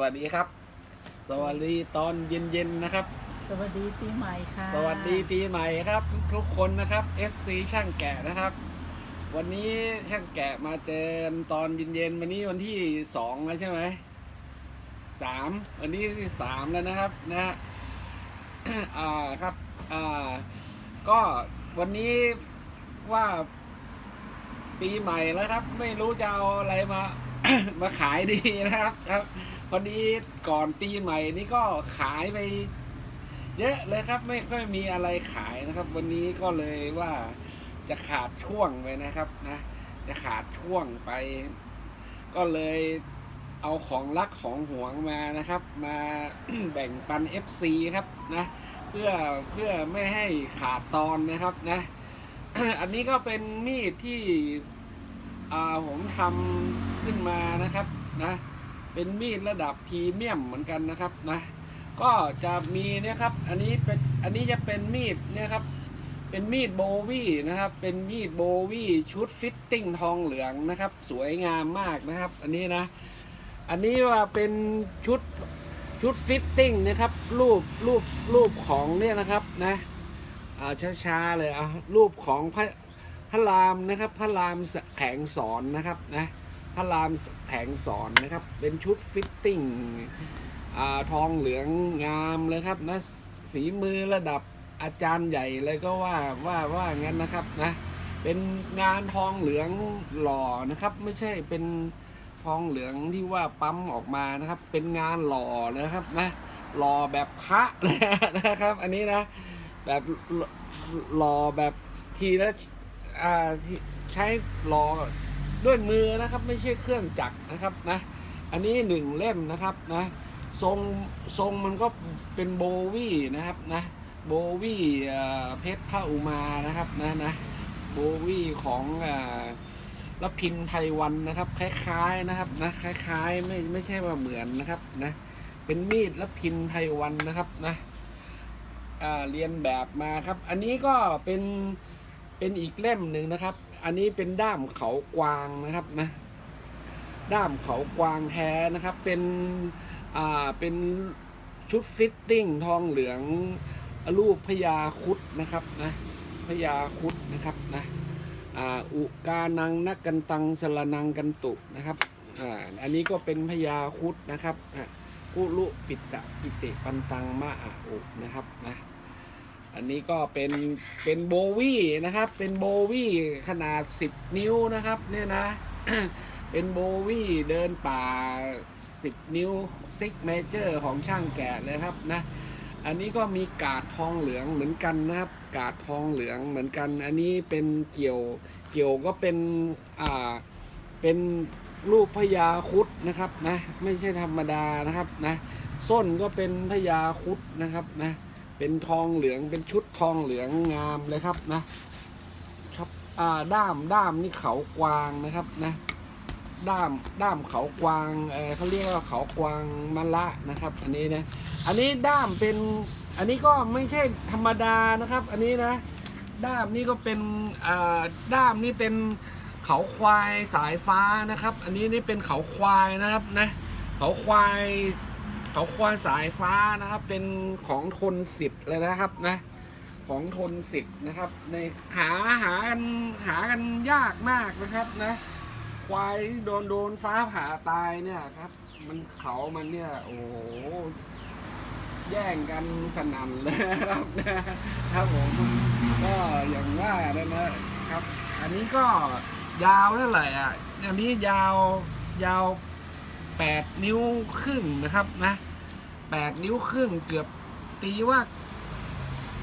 วัสดีครับ สวัสดีตอนเย็นๆนะครับ สวัสดีปีใหม่ค่ะสวัสดีปีใหม่ครับ ทุกๆคนนะครับ FC ช่างแกะนะครับ วันนี้ช่างแกะมาเจอกันตอนเย็นๆวันนี้วันที่สองแล้วใช่ไหมสามวันนี้ที่สามแล้วนะครับนะฮะอ่าครับอ่าก็วันนี้ว่าปีใหม่แล้วครับ ไม่รู้จะเอาอะไรมา มาขายดีนะครับครับพ อดีก่อนปีใหม่นี่ก็ขายไป เยอะเลยครับไม่ค่อยมีอะไรขายนะครับ วันนี้ก็เลยว่าจะขาดช่วงไปนะครับนะ จะขาดช่วงไป ก็เลยเอาของรักของหวงมานะครับ มาแบ่งปัน FC ครับนะเพื่อเพื่อไม่ให้ขาดตอนนะครับนะ อันนี้ก็เป็นมีดที่อ่าผมทำขึ้นมานะครับนะ เป็นมีดระดับพรีเมียมเหมือนกันนะครับนะก็จะมีเนี่ยครับอันนี้เป็นอันนี้จะเป็นมีดเนี่ยครับเป็นมีดโบวี่นะครับเป็นมีดโบวี่ชุดฟิตติ้งทองเหลืองนะครับ สวยงามมากนะครับ อันนี้นะ อันนี้ว่าเป็นชุดชุดฟิตติ้งนะครับรูปรูปรูปของเนี่ยนะครับนะอ่าช้าๆเลยอะรูปของพระพระรามนะครับ พระรามแผงสอนนะครับนะ พระรามแผงสอนนะครับ เป็นชุดฟิตติ้งอทองเหลืองงามเลยครับนะฝีมือระดับอาจารย์ใหญ่เลยก็ว่าว่าว่างั้นนะครับนะเป็นงานทองเหลืองหล่อนะครับ ไม่ใช่เป็นทองเหลืองที่ว่าปั๊มออกมานะครับ เป็นงานหล่อนะครับนะหล่อแบบพระนะครับ อันนี้นะ แบบหล่อแบบทีละอ่าที่ใช้หล่อ ด้วยมือนะครับไม่ใช่เครื่องจักรนะครับนะอันนี้หนึ่งเล่มนะครับนะทรงทรงมันก็เป็นโบวี่นะครับนะโบวี่เพชรพระอุมานะครับนะนะโบวี่ของอ่อละพินไทยวันนะครับ คล้ายๆนะครับนะคล้ายๆไม่ไม่ใช่ว่าเหมือนนะครับนะเป็นมีดละพินไทยวันนะครับนะเรียนแบบมาครับ อันนี้ก็เป็นเป็นอีกเล่มหนึ่งนะครับ อันนี้เป็นด้ามเขากวางนะครับนะ ด้ามเขากวางแท้นะครับ เป็น อ่า เป็นชุดฟิตติ้งทองเหลืองรูปพญาคุดนะครับนะพญาคุดนะครับนะอ่าอุกานังนักกันตังสรนังกันตุนะครับอ่าอันนี้ก็เป็นพญาคุดนะครับอะกุลุปิตะปิติปันตังมะอะอุนะครับนะ อันนี้ก็เป็นเป็นโบวี่นะครับ เป็นโบวี่ขนาด 10 นิ้วนะครับ เนี่ยนะ เป็นโบวี่เดินป่า 10 นิ้วซิกเมเจอร์ของช่างแกะเลยครับนะ อันนี้ก็มีกาดทองเหลืองเหมือนกันนะครับ กาดทองเหลืองเหมือนกัน อันนี้เป็นเกี่ยวเกี่ยวก็เป็นอ่าเป็นรูปพญาคุดนะครับนะ ไม่ใช่ธรรมดานะครับนะ ส้นก็เป็นพญาคุดนะครับนะ เป็นทองเหลืองเป็นชุดทองเหลืองงามเลยครับนะครับอ่าด้ามด้ามนี่เขากวางนะครับนะ ด้ามด้ามเขากวางเออเขาเรียกว่าเขากวางมะละนะครับ อันนี้นะ อันนี้ด้ามเป็นอันนี้ก็ไม่ใช่ธรรมดานะครับ อันนี้นะ ด้ามนี่ก็เป็นอ่าด้ามนี่เป็นเขาควายสายฟ้านะครับ อันนี้นี่เป็นเขาควายนะครับนะ เขาควาย เขาควายสายฟ้านะครับ เป็นของทนสิทธิ์เลยนะครับนะ ของทนสิทธิ์นะครับ ในหาหากันหากันยากมากนะครับนะ ควายโดนโดนฟ้าผ่าตายเนี่ยครับ มันเขามันเนี่ยโอ้โหแย่งกันสนั่นเลยครับนะครับผมก็อย่างว่าเลยนะครับ อันนี้ก็ยาวเท่าไหร่อะอันนี้ยาวยาวแปดนิ้วครึ่งนะครับนะ แปดนิ้วครึ่งเกือบตีว่า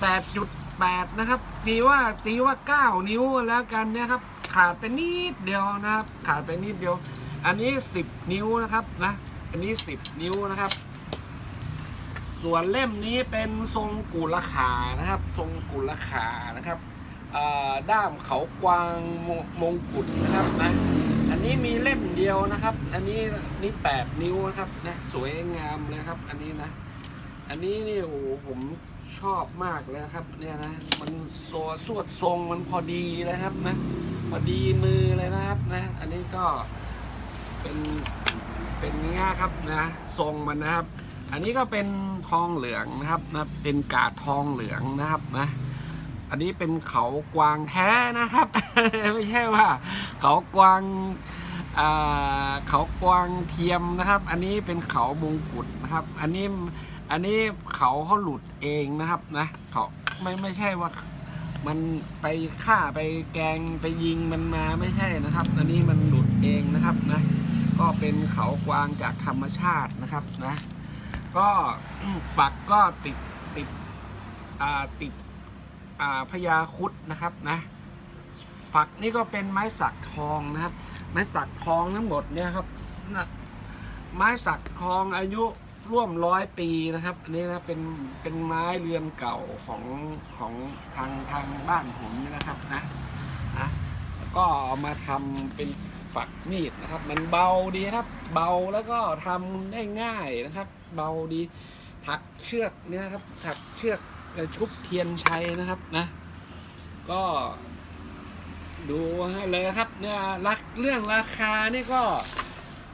แปดจุดแปดนะครับ ตีว่าตีว่าเก้านิ้วแล้วกันเนี่ยครับ ขาดไปนิดเดียวนะครับ ขาดไปนิดเดียว อันนี้สิบนิ้วนะครับนะ อันนี้สิบนิ้วนะครับ ส่วนเล่มนี้เป็นทรงกุลขานะครับ ทรงกุลขานะครับ ด้ามเขากวางมมงกุฎนะครับนะอันนี้มีเล่มเดียวนะครับ อันนี้นี่แปดนิ้วนะครับนะสวยงามเลยครับ อันนี้นะ อันนี้นี่โอ้โหผมชอบมากเลยครับ เนี่ยนะมันโซสวดทรงมันพอดีเลยครับนะพอดีมือเลยนะครับนะ อันนี้ก็เป็นเป็นงี้ยครับนะ ทรงมันนะครับ อันนี้ก็เป็นทองเหลืองนะครับนะเป็นกาดทองเหลืองนะครับนะ อันนี้เป็นเขากวางแท้นะครับ ไม่ใช่ว่า เขากวางเขากวางเทียมนะครับ อันนี้เป็นเขามงกุฎนะครับ อันนี้อันนี้เขาเขาหลุดเองนะครับนะเขาไม่ไม่ใช่ว่ามันไปฆ่าไปแกงไปยิงมันมาไม่ใช่นะครับ อันนี้มันหลุดเองนะครับนะก็เป็นเขากวางจากธรรมชาตินะครับนะ ก็ฝักก็ติดติดติด พญาคุดนะครับนะฝักนี่ก็เป็นไม้สักทองนะครับ ไม้สักทองทั้งหมดเนี่ยครับนะไม้สักทองอายุร่วมร้อยปีนะครับอันนี้นะเป็นเป็นไม้เรือนเก่าของของทางทางบ้านผมนะครับนะนะก็เอามาทำเป็นฝักมีดนะครับ มันเบาดีครับ เบาแล้วก็ทำได้ง่ายนะครับ เบาดีถักเชือกเนี่ยครับถักเชือก เอ่อชุบเทียนชัยนะครับนะ ก็ดูให้เลยครับเนี่ยรักเรื่องราคานี่ก็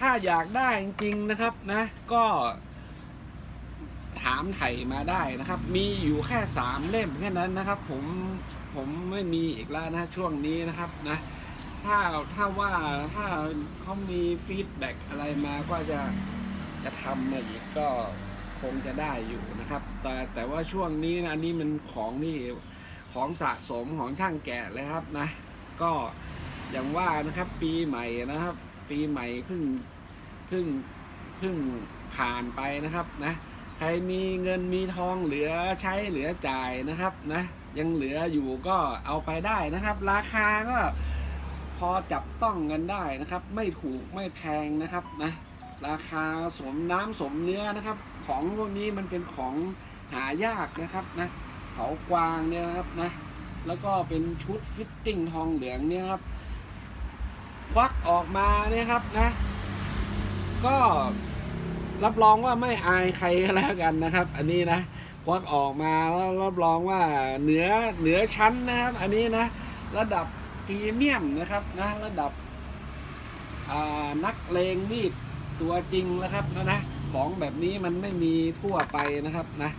ถ้าอยากได้จริงๆนะครับนะก็ ถามไถ่มาได้นะครับ มีอยู่แค่สามเล่มแค่นั้นนะครับ ผมผมไม่มีอีกแล้วนะช่วงนี้นะครับนะถ้าถ้าว่าถ้าเขามีฟีดแบ็กอะไรมาก็จะจะทำมาอีกก็ คงจะได้อยู่นะครับ แต่แต่ว่าช่วงนี้นะอันนี้มันของที่ของสะสมของช่างแกะเลยครับนะ ก็อย่างว่านะครับปีใหม่นะครับ ปีใหม่เพิ่งเพิ่งเพิ่งผ่านไปนะครับนะใครมีเงินมีทองเหลือใช้เหลือจ่ายนะครับนะยังเหลืออยู่ก็เอาไปได้นะครับ ราคาก็พอจับต้องกันได้นะครับ ไม่ถูกไม่แพงนะครับนะราคาสมน้ำสมเนื้อนะครับ ของพวกนี้มันเป็นของหายากนะครับนะเขากวางเนี่ยนะครับนะแล้วก็เป็นชุดฟิตติ้งทองเหลืองเนี่ยครับ ควักออกมาเนี่ยครับนะ ก็รับรองว่าไม่อายใครก็แล้วกันนะครับ อันนี้นะควักออกมาแล้วรับรองว่าเหนือเหนือชั้นนะครับ อันนี้นะ ระดับพรีเมียมนะครับนะระดับนักเลงมีดตัวจริงแล้วครับนะนะ ของแบบนี้มันไม่มีทั่วไปนะครับนะ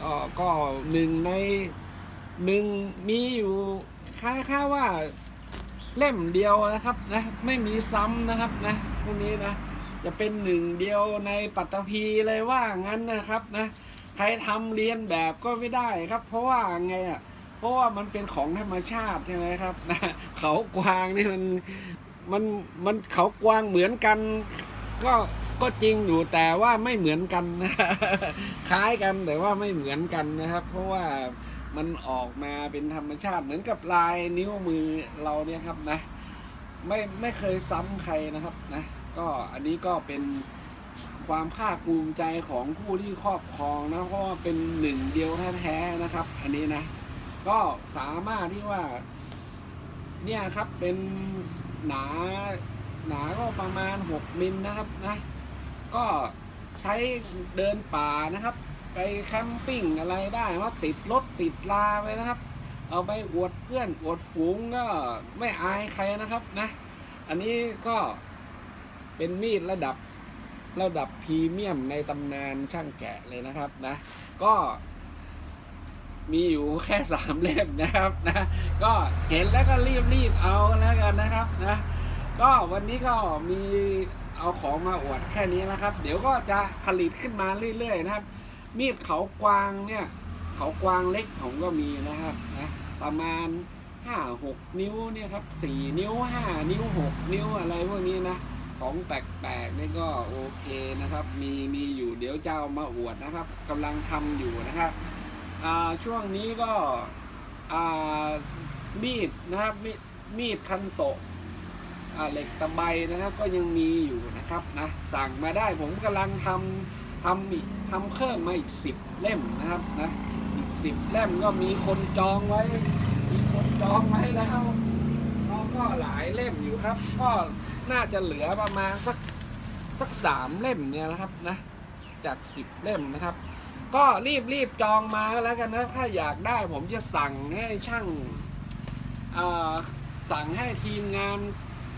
ก็ก็หนึ่งในหนึ่งมีอยู่ค่าค่าว่าเล่มเดียวนะครับนะไม่มีซ้ำนะครับนะพวกนี้นะจะเป็นหนึ่งเดียวในปัตตภีเลยว่างั้นนะครับนะใครทำเรียนแบบก็ไม่ได้ครับ เพราะว่าไงอะเพราะว่ามันเป็นของธรรมชาติใช่ไหมครับนะเขากวางนี่มันมันมันเขากวางเหมือนกันก็ ก็จริงอยู่แต่ว่าไม่เหมือนกันนะคล้ายกันแต่ว่าไม่เหมือนกันนะครับ เพราะว่ามันออกมาเป็นธรรมชาติเหมือนกับลายนิ้วมือเราเนี่ยครับนะ ไม่ไม่เคยซ้ำใครนะครับนะ ก็อันนี้ก็เป็นความภาคภูมิใจของผู้ที่ครอบครองนะเพราะว่าเป็นหนึ่งเดียวแท้ๆนะครับ อันนี้นะ ก็สามารถที่ว่า เนี่ยครับเป็นหนาหนาก็ประมาณ 6 มิลนะครับนะ ก็ใช้เดินป่านะครับ ไปแคมปิ้งอะไรได้ว่าติดรถติดลาไปนะครับ เอาไปอวดเพื่อนอวดฝูงก็ไม่อายใครนะครับนะ อันนี้ก็เป็นมีดระดับระดับพรีเมียมในตำนานช่างแกะเลยนะครับนะ ก็มีอยู่แค่สามเล่มนะครับนะก็เห็นแล้วก็รีบรีบๆเอาแล้วกันนะครับนะ ก็วันนี้ก็มี เอาของมาอวดแค่นี้นะครับ เดี๋ยวก็จะผลิตขึ้นมาเรื่อยๆนะครับ มีดเขากวางเนี่ย เขากวางเล็กผมก็มีนะครับนะประมาณห้าหกนิ้วเนี่ยครับสี่นิ้วห้านิ้วหกนิ้วอะไรพวกนี้นะของแปลกๆนี่ก็โอเคนะครับ มีมีอยู่เดี๋ยวจะเอามาอวดนะครับกำลังทำอยู่นะครับช่วงนี้ก็มีดนะครับมีดมีดคันโตะ เหล็กตะไบนะครับก็ยังมีอยู่นะครับนะสั่งมาได้ผมกำลังทำทำอีกทำเพิ่มมาอีกสิบเล่มนะครับนะอีกสิบเล่มก็มีคนจองไว้ มีคนจองไว้แล้วก็ก็หลายเล่มอยู่ครับ ก็น่าจะเหลือประมาณสักสักสามเล่มเนี่ยนะครับนะจากสิบเล่มนะครับ ก็รีบรีบจองมาแล้วกันนะถ้าอยากได้ผมจะสั่งให้ช่างสั่งให้ทีมงาน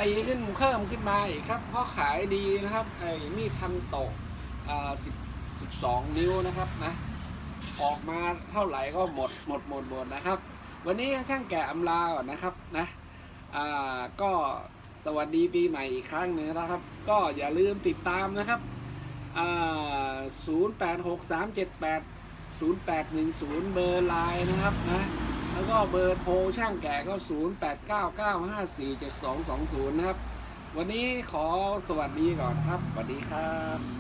ตีขึ้นเพิ่มขึ้นมาอีกครับเพราะขายดีนะครับไอ้มีดทันโตะอ่าสิบสิบสองนิ้วนะครับนะออกมาเท่าไหร่ก็หมดหมดหมดหมดนะครับ วันนี้ช่างแกะอำลาก่อนนะครับนะอ่าก็สวัสดีปีใหม่อีกครั้งหนึ่งนะครับ ก็อย่าลืมติดตามนะครับอ่าศูนย์แปดหกสามเจ็ดแปดศูนย์แปดหนึ่งศูนย์เบอร์ไลน์นะครับนะ แล้วก็เบอร์โทรช่างแก่ก็ 0 8 9 9 5 4 7 2 2 0 นะครับ วันนี้ขอสวัสดีก่อนครับ สวัสดีครับ